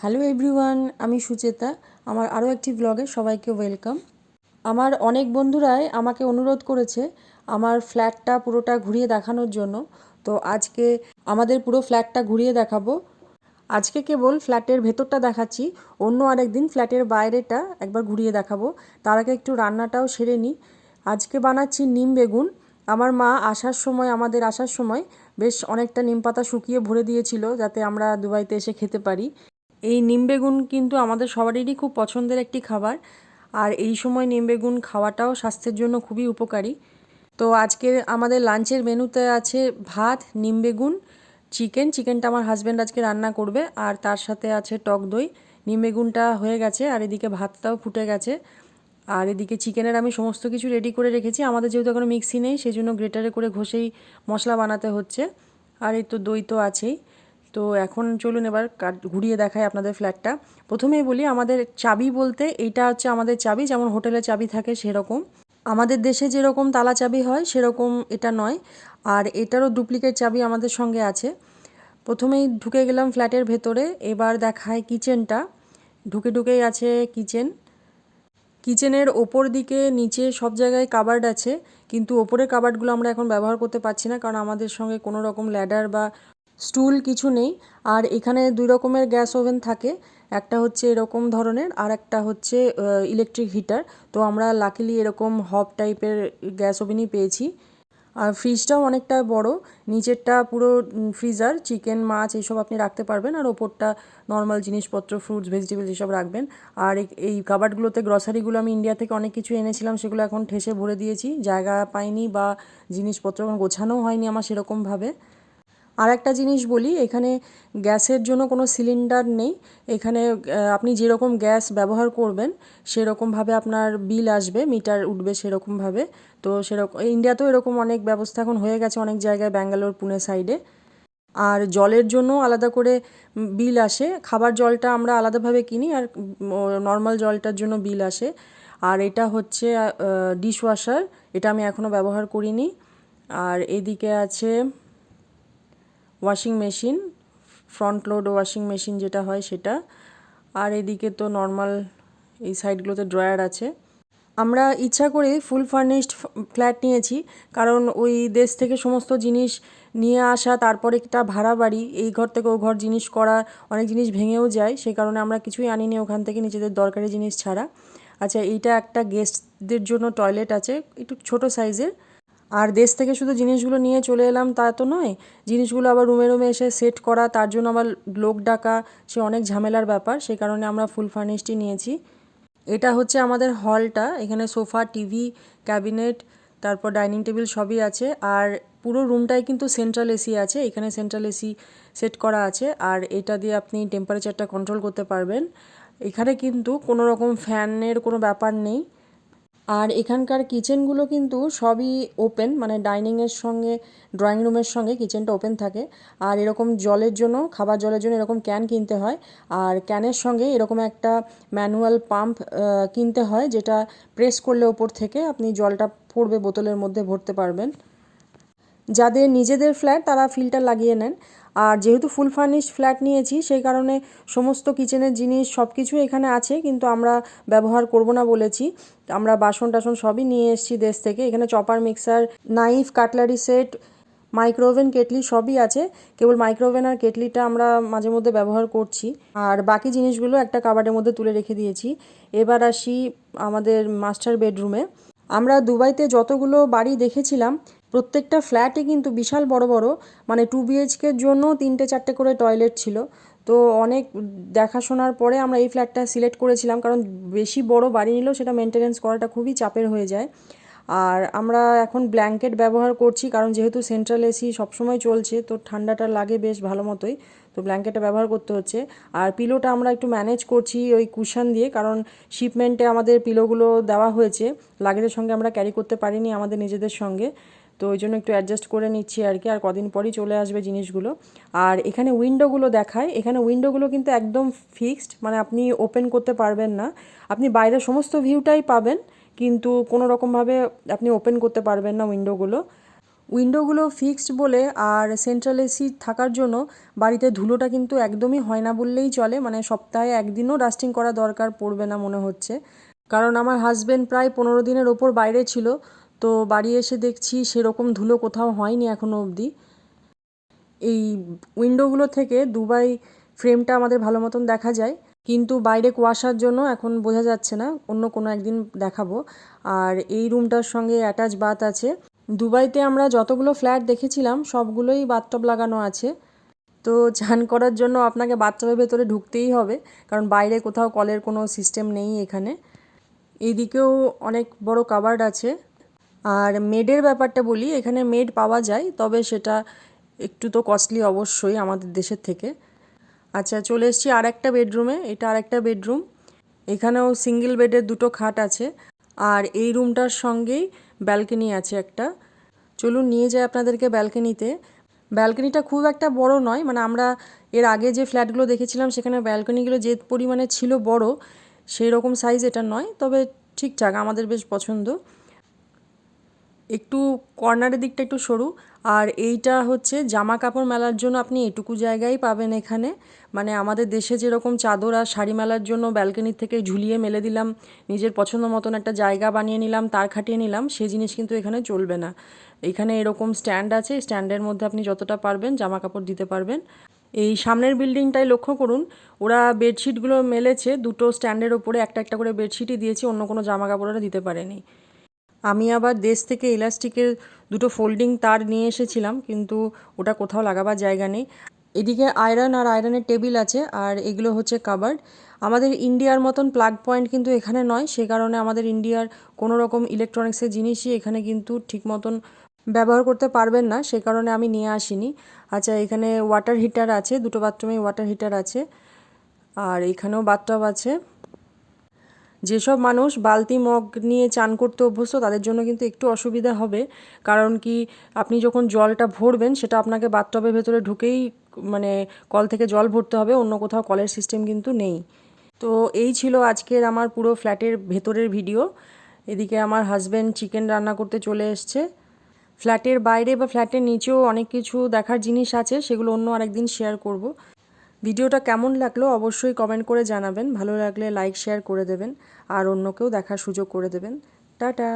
Hello everyone, আমি সুচেতা। আমার আরও একটি ব্লগে সবাইকে ওয়েলকাম। আমার অনেক বন্ধুরাই আমাকে অনুরোধ করেছে আমার ফ্ল্যাটটা পুরোটা ঘুরিয়ে দেখানোর জন্য। তো আজকে আমাদের পুরো ফ্ল্যাটটা ঘুরিয়ে দেখাবো। আজকে কেবল ফ্ল্যাটের ভেতরটা দেখাচ্ছি, অন্য আরেক দিন ফ্ল্যাটের বাইরেটা একবার ঘুরিয়ে দেখাবো। তার আগে একটু রান্নাটাও সেরে নিই। আজকে বানাচ্ছি নিম বেগুন। আমার মা আসার সময়, আমাদের আসার সময় বেশ অনেকটা নিম পাতা শুকিয়ে ভরে দিয়েছিল যাতে আমরা দুবাইতে এসে খেতে পারি। এই নিম বেগুন কিন্তু আমাদের সবারই খুব পছন্দের একটি খাবার। আর এই সময় নিম বেগুন খাওয়াটাও স্বাস্থ্যের জন্য খুবই উপকারী। তো আজকে আমাদের লাঞ্চের মেনুতে আছে ভাত, নিম বেগুন, চিকেন। চিকেনটা আমার হাজব্যান্ড আজকে রান্না করবে। আর তার সাথে আছে টক দই। নিম বেগুনটা হয়ে গেছে, আর এদিকে ভাতটাও ফুটে গেছে। আর এদিকে চিকেনের আমি সমস্ত কিছু রেডি করে রেখেছি। আমাদের যেহেতু এখনও মিক্সি নেই সেই জন্য গ্রেটারে করে ঘষেই মশলা বানাতে হচ্ছে। আর এই তো দই তো আছেই। তো এখন চলুন এবার ঘুরিয়ে দেখায় আপনাদের ফ্ল্যাটটা প্রথমেই বলি, আমাদের চাবি বলতে এইটা হচ্ছে আমাদের চাবি, যেমন হোটেলে চাবি থাকে সেরকম। আমাদের দেশে যেরকম তালা চাবি হয়, সেরকম এটা নয়। আর এটারও ডুপ্লিকেট চাবি আমাদের সঙ্গে আছে। প্রথমেই ঢুকে গেলাম ফ্ল্যাটের ভেতরে, এবার দেখায় কিচেনটা ঢুকে ঢুকেই আছে কিচেন কিচেনের ওপর দিকে নিচে সব জায়গায় কাবার্ড আছে, কিন্তু ওপরের কাবার্ডগুলো আমরা এখন ব্যবহার করতে পারছি না, কারণ আমাদের সঙ্গে কোনো রকম ল্যাডার বা স্টুল কিছু নেই। আর এখানে দুই রকমের গ্যাস ওভেন থাকে। একটা হচ্ছে এরকম ধরনের আর একটা হচ্ছে ইলেকট্রিক হিটার তো আমরা লাকিলি এরকম হব টাইপের গ্যাস ওভেনই পেয়েছি। আর ফ্রিজটাও অনেকটা বড়। নিচেরটা পুরো ফ্রিজার চিকেন মাছ এইসব আপনি রাখতে পারবেন। আর ওপরটা নর্মাল জিনিসপত্র ফ্রুটস ভেজিটেবলস এসব রাখবেন। আর এই কাবার্ডগুলোতে গ্রসারিগুলো আমি ইন্ডিয়া থেকে অনেক কিছু এনেছিলাম, সেগুলো এখন ঠেসে ভরে দিয়েছি। জায়গা পাইনি বা জিনিসপত্র গোছানোও হয়নি আমার সেরকমভাবে। আর একটা জিনিস বলি, এখানে গ্যাসের জন্য কোনো সিলিন্ডার নেই। এখানে আপনি যেরকম গ্যাস ব্যবহার করবেন, সেরকমভাবে আপনার বিল আসবে, মিটার উঠবে সেরকমভাবে। তো সেরকম ইন্ডিয়াতেও এরকম অনেক ব্যবস্থা এখন হয়ে গেছে অনেক জায়গায়, ব্যাঙ্গালোর, পুনে সাইডে। আর জলের জন্য আলাদা করে বিল আসে। খাবার জলটা আমরা আলাদাভাবে কিনি আর নর্মাল জলটার জন্য বিল আসে। আর এটা হচ্ছে ডিশওয়াশার, এটা আমি এখনও ব্যবহার করিনি। আর এদিকে আছে washing machine front load washing machine যেটা হয় সেটা। আর এদিকে তো নর্মাল এই সাইডগুলোতে ড্রয়ার আছে। আমরা ইচ্ছা করে ফুল ফার্নিশড ফ্ল্যাট নিয়েছি, কারণ ওই দেশ থেকে সমস্ত জিনিস নিয়ে আসা, তারপরে একটা ভাড়া বাড়ি, এই ঘর থেকে ও ঘর জিনিস করা, অনেক জিনিস ভেঙেও যায়, সেই কারণে আমরা কিছুই আনিনি ওখান থেকে নিজেদের দরকারি জিনিস ছাড়া। আচ্ছা এইটা একটা গেস্টদের জন্য টয়লেট আছে, একটু ছোট সাইজের আর দেশ থেকে শুধু জিনিসগুলো নিয়ে চলে এলাম তা তো নয়, জিনিসগুলো আবার রুমে রুমে এসে সেট করা, তার জন্য আবার লোক ডাকা, সে অনেক ঝামেলার ব্যাপার সেই কারণে আমরা ফুল ফার্নিশটি নিয়েছি। এটা হচ্ছে আমাদের হলটা এখানে সোফা টিভি ক্যাবিনেট তারপর ডাইনিং টেবিল সবই আছে, আর পুরো রুমটাই কিন্তু সেন্ট্রাল এসি আছে, এখানে সেন্ট্রাল এসি সেট করা আছে, আর এটা দিয়ে আপনি টেম্পারেচারটা কন্ট্রোল করতে পারবেন। এখানে কিন্তু কোনো রকম ফ্যানের কোনো ব্যাপার নেই আর এখানকার কিচেনগুলো কিন্তু সবই ওপেন মানে ডাইনিংয়ের সঙ্গে ড্রয়িং রুমের সঙ্গে কিচেনটা ওপেন থাকে। আর এরকম জলের জন্য, খাবার জলের জন্য এরকম ক্যান কিনতে হয়। আর ক্যানের সঙ্গে এরকম একটা ম্যানুয়াল পাম্প কিনতে হয়, যেটা প্রেস করলে ওপর থেকে আপনি জলটা পড়বে বোতলের মধ্যে ভরতে পারবেন। যাদের নিজেদের ফ্ল্যাট তারা ফিল্টার লাগিয়ে নেন। আর যেহেতু ফুল ফার্নিশ ফ্ল্যাট নিয়েছি, সেই কারণে সমস্ত কিচেনের জিনিস সব কিছু এখানে আছে, কিন্তু আমরা ব্যবহার করব না বলেছি। আমরা বাসন টাসন সবই নিয়ে এসেছি দেশ থেকে। এখানে chopper mixer knife cutlery set micro oven kettle সবই আছে। কেবল মাইক্রোওভেন আর কেটলিটা আমরা মাঝে মধ্যে ব্যবহার করছি। আর বাকি জিনিসগুলো একটা কাবার্ডের মধ্যে তুলে রেখে দিয়েছি। এবার আসি আমাদের মাস্টার বেডরুমে আমরা দুবাইতে যতগুলো বাড়ি দেখেছিলাম প্রত্যেকটা ফ্ল্যাটে কিন্তু বিশাল বড় বড়। মানে টু বিএইচকের জন্য তিনটে চারটে করে টয়লেট ছিল। তো অনেক দেখাশোনার পরে আমরা এই ফ্ল্যাটটা সিলেক্ট করেছিলাম কারণ বেশি বড় বাড়ি নিলেও সেটা মেনটেনেন্স করাটা খুবই চাপের হয়ে যায়। আর আমরা এখন ব্ল্যাঙ্কেট ব্যবহার করছি কারণ যেহেতু সেন্ট্রাল এসি সবসময় চলছে, তো ঠান্ডাটা লাগে বেশ ভালো মতোই। তো ব্ল্যাঙ্কেটটা ব্যবহার করতে হচ্ছে। আর পিলোটা আমরা একটু ম্যানেজ করছি ওই কুশান দিয়ে কারণ শিপমেন্টে আমাদের পিলোগুলো দেওয়া হয়েছে। লাগেজের সঙ্গে আমরা ক্যারি করতে পারিনি আমাদের নিজেদের সঙ্গে। তো ওই জন্য একটু অ্যাডজাস্ট করে নিচ্ছি আর কি, আর কদিন পরই চলে আসবে জিনিসগুলো। আর এখানে উইন্ডোগুলো দেখায় এখানে উইন্ডোগুলো কিন্তু একদম ফিক্সড মানে আপনি ওপেন করতে পারবেন না। আপনি বাইরের সমস্ত ভিউটাই পাবেন, কিন্তু কোনো রকমভাবে আপনি ওপেন করতে পারবেন না উইন্ডোগুলো উইন্ডোগুলো ফিক্সড বলে আর সেন্ট্রাল এসি থাকার জন্য বাড়িতে ধুলোটা কিন্তু একদমই হয় না বললেই চলে মানে সপ্তাহে একদিনও ডাস্টিং করা দরকার পড়বে না মনে হচ্ছে। কারণ আমার হাজব্যান্ড প্রায় পনেরো দিনের ওপর বাইরে ছিল তো বাড়ি এসে দেখছি সেরকম ধুলো কোথাও হয়নি এখনও অবধি। এই উইন্ডোগুলো থেকে দুবাই ফ্রেমটা আমাদের ভালো মতন দেখা যায়। কিন্তু বাইরে কুয়াশার জন্য এখন বোঝা যাচ্ছে না, অন্য কোনো একদিন দেখাবো। আর এই রুমটার সঙ্গে অ্যাটাচ বাথ আছে। দুবাইতে আমরা যতগুলো ফ্ল্যাট দেখেছিলাম, সবগুলোই বাথটব লাগানো আছে। তো চান করার জন্য আপনাকে বাথটবের ভেতরে ঢুকতেই হবে, কারণ বাইরে কোথাও কলের কোনো সিস্টেম নেই এখানে। এইদিকেও অনেক বড় কাবার্ড আছে। আর মেডের ব্যাপারটা বলি, এখানে মেড পাওয়া যায়, তবে সেটা একটু তো কস্টলি অবশ্যই আমাদের দেশের থেকে। আচ্ছা চলে এসেছি আর একটা বেডরুমে এটা আর একটা বেডরুম এখানেও সিঙ্গেল বেডের দুটো খাট আছে, আর এই রুমটার সঙ্গেই ব্যালকনি আছে একটা। চলুন নিয়ে যাই আপনাদেরকে ব্যালকনিতে ব্যালকনিটা খুব একটা বড় নয় মানে আমরা এর আগে যে ফ্ল্যাটগুলো দেখেছিলাম, সেখানে ব্যালকনিগুলো যে পরিমাণে ছিল বড় সেই রকম সাইজ এটা নয়, তবে ঠিকঠাক, আমাদের বেশ পছন্দ। একটু কর্নারের দিকটা একটু সরু। আর এইটা হচ্ছে জামা কাপড় মেলার জন্য আপনি এটুকু জায়গায় পাবেন এখানে। মানে আমাদের দেশে যেরকম চাদর আর শাড়ি মেলার জন্য ব্যালকনির থেকে ঝুলিয়ে মেলে দিলাম, নিজের পছন্দ মতন একটা জায়গা বানিয়ে নিলাম, তার খাটিয়ে নিলাম, সে জিনিস কিন্তু এখানে চলবে না। এখানে এরকম স্ট্যান্ড আছে স্ট্যান্ডের মধ্যে আপনি যতটা পারবেন জামা কাপড় দিতে পারবেন। এই সামনের বিল্ডিংটাই লক্ষ্য করুন, ওরা বেডশিটগুলো মেলেছে, দুটো স্ট্যান্ডের ওপরে একটা একটা করে বেডশিটই দিয়েছে, অন্য কোনো জামা কাপড় ওরা দিতে পারেনি। আমি আবার দেশ থেকে ইলাস্টিকের দুটো ফোল্ডিং তার নিয়ে এসেছিলাম, কিন্তু ওটা কোথাও লাগাবার জায়গা নেই। এদিকে আয়রন আর আয়রনের টেবিল আছে, আর এগুলো হচ্ছে কাবার্ড। আমাদের ইন্ডিয়ার মতন প্লাগ পয়েন্ট কিন্তু এখানে নয়, সে কারণে আমাদের ইন্ডিয়ার কোনো রকম ইলেকট্রনিক্সের জিনিসই এখানে কিন্তু ঠিক মতন ব্যবহার করতে পারবেন না, সে কারণে আমি নিয়ে আসিনি। আচ্ছা এখানে ওয়াটার হিটার আছে, দুটো বাথরুমে ওয়াটার হিটার আছে, আর এখানেও বাথটব আছে। যেসব মানুষ বালতি মগ নিয়ে চান করতে অভ্যস্ত, তাদের জন্য কিন্তু একটু অসুবিধা হবে। কারণ কি, আপনি যখন জলটা ভরবেন, সেটা আপনাকে বাথটবের ভেতরে ঢুকেই মানে কল থেকে জল ভরতে হবে, অন্য কোথাও কলের সিস্টেম কিন্তু নেই। তো এই ছিল আজকের আমার পুরো ফ্ল্যাটের ভেতরের ভিডিও। এদিকে আমার হাজব্যান্ড চিকেন রান্না করতে চলে এসছে। ফ্ল্যাটের বাইরে বা ফ্ল্যাটের নিচেও অনেক কিছু দেখার জিনিস আছে, সেগুলো অন্য আরেকদিন শেয়ার করব। ভিডিওটা কেমন লাগল অবশ্যই কমেন্ট করে জানাবেন। ভালো লাগলে লাইক শেয়ার করে দেবেন। আর অন্যকেও দেখার সুযোগ করে দেবেন। টাটা!